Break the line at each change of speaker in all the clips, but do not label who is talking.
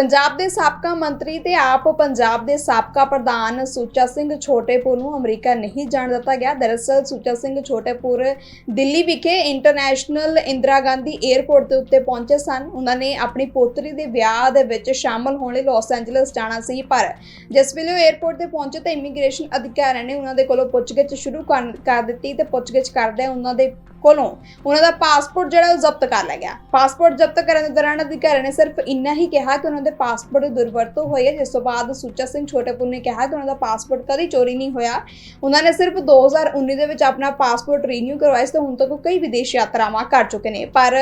ਪੰਜਾਬ ਦੇ ਸਾਬਕਾ ਮੰਤਰੀ ਤੇ ਆਪ ਪੰਜਾਬ ਦੇ ਸਾਬਕਾ ਪ੍ਰਧਾਨ ਸੁੱਚਾ ਸਿੰਘ ਛੋਟੇਪੁਰ ਨੂੰ ਅਮਰੀਕਾ ਨਹੀਂ ਜਾਣ ਦਿੱਤਾ ਗਿਆ। ਦਰਅਸਲ ਸੁੱਚਾ ਸਿੰਘ ਛੋਟੇਪੁਰ ਦਿੱਲੀ ਵਿਖੇ ਇੰਟਰਨੈਸ਼ਨਲ ਇੰਦਰਾ ਗਾਂਧੀ 에ਅਰਪੋਰਟ ਦੇ ਉੱਤੇ ਪਹੁੰਚੇ ਸਨ। ਉਹਨਾਂ ਨੇ ਆਪਣੀ ਪੋਤਰੀ ਦੇ ਵਿਆਹ ਦੇ ਵਿੱਚ ਸ਼ਾਮਲ ਹੋਣ ਲਈ ਲਾਸ ਐਂਜਲਸ ਜਾਣਾ ਸੀ। ਪਰ ਜਿਸ ਵੇਲੇ ਉਹ 에ਅਰਪੋਰਟ ਤੇ ਪਹੁੰਚੇ ਤਾਂ ਇਮੀਗ੍ਰੇਸ਼ਨ ਅਧਿਕਾਰੀਆਂ ਨੇ ਉਹਨਾਂ ਦੇ ਕੋਲੋਂ ਪੁੱਛਗਿੱਛ ਸ਼ੁਰੂ ਕਰ ਕਰ ਦਿੱਤੀ ਤੇ ਪੁੱਛਗਿੱਛ ਕਰਦੇ ਉਹਨਾਂ ਦੇ ਕੋਲੋਂ। ਉਹਨਾਂ ਦਾ ਪਾਸਪੋਰਟ ਜਿਹੜਾ ਉਹ ਜ਼ਬਤ ਕਰ ਲਿਆ ਗਿਆ। ਪਾਸਪੋਰਟ ਜ਼ਬਤ ਕਰਨ ਦੇ ਦੌਰਾਨ ਅਧਿਕਾਰੀ ਨੇ ਸਿਰਫ ਇੰਨਾ ਹੀ ਕਿਹਾ ਕਿ ਉਹਨਾਂ ਦੇ ਪਾਸਪੋਰਟ ਦੀ ਦੁਰਵਰਤੋਂ ਹੋਈ ਹੈ, ਜਿਸ ਤੋਂ ਬਾਅਦ ਸੁੱਚਾ ਸਿੰਘ ਛੋਟੇਪੁਰ ਨੇ ਕਿਹਾ ਕਿ ਉਹਨਾਂ ਦਾ ਪਾਸਪੋਰਟ ਕਦੀ ਚੋਰੀ ਨਹੀਂ ਹੋਇਆ। ਉਹਨਾਂ ਨੇ ਸਿਰਫ 2019 ਦੇ ਵਿੱਚ ਆਪਣਾ ਪਾਸਪੋਰਟ ਰੀਨਿਊ ਕਰਵਾਇਆ ਸੀ ਤੇ ਹੁਣ ਤੱਕ ਉਹ ਕਈ ਵਿਦੇਸ਼ ਯਾਤਰਾਵਾਂ ਕਰ ਚੁੱਕੇ ਨੇ। ਪਰ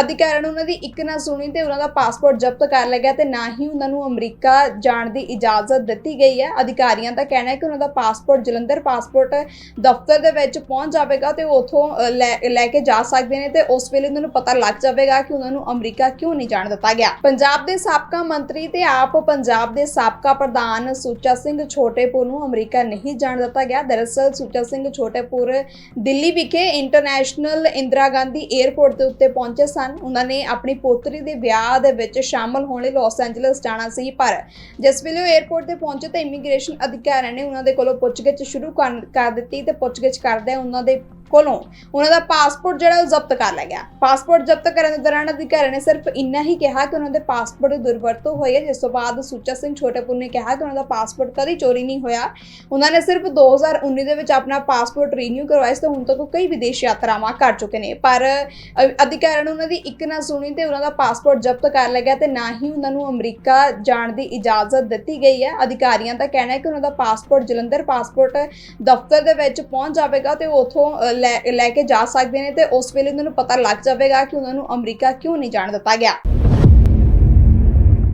ਅਧਿਕਾਰੀਆਂ ਨੇ ਉਹਨਾਂ ਦੀ ਇੱਕ ਨਾ ਸੁਣੀ ਤੇ ਉਹਨਾਂ ਦਾ ਪਾਸਪੋਰਟ ਜ਼ਬਤ ਕਰ ਲਿਆ ਗਿਆ ਤੇ ਨਾ ਹੀ ਉਹਨਾਂ ਨੂੰ ਅਮਰੀਕਾ ਜਾਣ ਦੀ ਇਜਾਜ਼ਤ ਦਿੱਤੀ ਗਈ ਹੈ। ਅਧਿਕਾਰੀਆਂ ਦਾ ਕਹਿਣਾ ਹੈ ਕਿ ਉਹਨਾਂ ਦਾ ਪਾਸਪੋਰਟ ਜਲੰਧਰ ਪਾਸਪੋਰਟ ਦਫ਼ਤਰ ਦੇ ਵਿੱਚ ਪਹੁੰਚ ਜਾਵੇਗਾ ਤੇ ਉਥੋਂ ਲੈ ਕੇ ਜਾ ਸਕਦੇ ਨੇ ਤੇ ਉਸ ਵੇਲੇ ਉਹਨਾਂ ਨੂੰ ਪਤਾ ਲੱਗ ਜਾਵੇਗਾ ਕਿ ਉਹਨਾਂ ਨੂੰ ਅਮਰੀਕਾ ਕਿਉਂ ਨਹੀਂ ਜਾਣ ਦਿੱਤਾ ਗਿਆ। ਪੰਜਾਬ ਦੇ ਸਾਬਕਾ ਮੰਤਰੀ ਤੇ ਆਪ ਪੰਜਾਬ ਦੇ ਸਾਬਕਾ ਪ੍ਰਧਾਨ ਸੁੱਚਾ ਸਿੰਘ ਛੋਟੇਪੁਰ ਨੂੰ ਅਮਰੀਕਾ ਨਹੀਂ ਜਾਣ ਦਿੱਤਾ ਗਿਆ। ਦਰਅਸਲ ਸੁੱਚਾ ਸਿੰਘ ਛੋਟੇਪੁਰ ਦਿੱਲੀ ਵਿਖੇ ਇੰਟਰਨੈਸ਼ਨਲ ਇੰਦਰਾ ਗਾਂਧੀ 에ਅਰਪੋਰਟ ਦੇ ਉੱਤੇ ਪਹੁੰਚੇ ਸਨ। ਉਹਨਾਂ ਨੇ ਆਪਣੀ ਪੋਤਰੀ ਦੇ ਵਿਆਹ ਦੇ ਵਿੱਚ ਸ਼ਾਮਲ ਹੋਣ ਲਈ ਲਾਸ ਐਂਜਲਸ ਜਾਣਾ ਸੀ, ਪਰ ਜਿਸ ਵੇਲੇ ਉਹ 에ਅਰਪੋਰਟ ਤੇ ਪਹੁੰਚੇ ਤਾਂ ਇਮੀਗ੍ਰੇਸ਼ਨ ਅਧਿਕਾਰੀਆਂ ਨੇ ਉਹਨਾਂ ਦੇ ਕੋਲੋਂ ਪੁੱਛਗਿੱਛ ਸ਼ੁਰੂ ਕਰ ਕਰ ਦਿੱਤੀ ਤੇ ਪੁੱਛਗਿੱਛ ਕਰਦੇ ਉਹਨਾਂ ਦੇ ਕੋਲੋਂ। ਉਹਨਾਂ ਦਾ ਪਾਸਪੋਰਟ ਜਿਹੜਾ ਉਹ ਜ਼ਬਤ ਕਰ ਲਿਆ ਗਿਆ। ਪਾਸਪੋਰਟ ਜ਼ਬਤ ਕਰਨ ਦੇ ਦੌਰਾਨ ਅਧਿਕਾਰੀ ਨੇ ਸਿਰਫ ਇੰਨਾ ਹੀ ਕਿਹਾ ਕਿ ਉਹਨਾਂ ਦੇ ਪਾਸਪੋਰਟ ਦੀ ਦੁਰਵਰਤੋਂ ਹੋਈ ਹੈ। ਜਿਸ ਤੋਂ ਬਾਅਦ ਸੁੱਚਾ ਸਿੰਘ ਛੋਟੇਪੁਰ ਨੇ ਕਿਹਾ ਕਿ ਉਹਨਾਂ ਦਾ ਪਾਸਪੋਰਟ ਕਦੀ ਚੋਰੀ ਨਹੀਂ ਹੋਇਆ। ਉਹਨਾਂ ਨੇ ਸਿਰਫ 2019 ਦੇ ਵਿੱਚ ਆਪਣਾ ਪਾਸਪੋਰਟ ਰੀਨਿਊ ਕਰਵਾਇਆ ਸੀ ਤੇ ਹੁਣ ਤੱਕ ਉਹ ਕਈ ਵਿਦੇਸ਼ ਯਾਤਰਾਵਾਂ ਕਰ ਚੁੱਕੇ ਨੇ। ਪਰ ਅਧਿਕਾਰੀਆਂ ਨੂੰ ਉਹਨਾਂ ਦੀ ਇੱਕ ਨਾ ਸੁਣੀ ਤੇ ਉਹਨਾਂ ਦਾ ਪਾਸਪੋਰਟ ਜ਼ਬਤ ਕਰ ਲਿਆ ਗਿਆ ਤੇ ਨਾ ਹੀ ਉਹਨਾਂ ਨੂੰ ਅਮਰੀਕਾ ਜਾਣ ਦੀ ਇਜਾਜ਼ਤ ਦਿੱਤੀ ਗਈ ਹੈ। ਅਧਿਕਾਰੀਆਂ ਦਾ ਕਹਿਣਾ ਹੈ ਕਿ ਉਹਨਾਂ ਦਾ ਪਾਸਪੋਰਟ ਜਲੰਧਰ ਪਾਸਪੋਰਟ ਦਫ਼ਤਰ ਦੇ ਵਿੱਚ ਪਹੁੰਚ ਜਾਵੇਗਾ ਤੇ ਉਥੋਂ ਲੈ ਕੇ ਜਾ ਸਕਦੇ ਨੇ ਤੇ ਉਸ ਵੇਲੇ ਉਹਨਾਂ ਨੂੰ ਪਤਾ ਲੱਗ ਜਾਵੇਗਾ ਕਿ ਉਹਨਾਂ ਨੂੰ ਅਮਰੀਕਾ ਕਿਉਂ ਨਹੀਂ ਜਾਣ ਦਿੱਤਾ ਗਿਆ।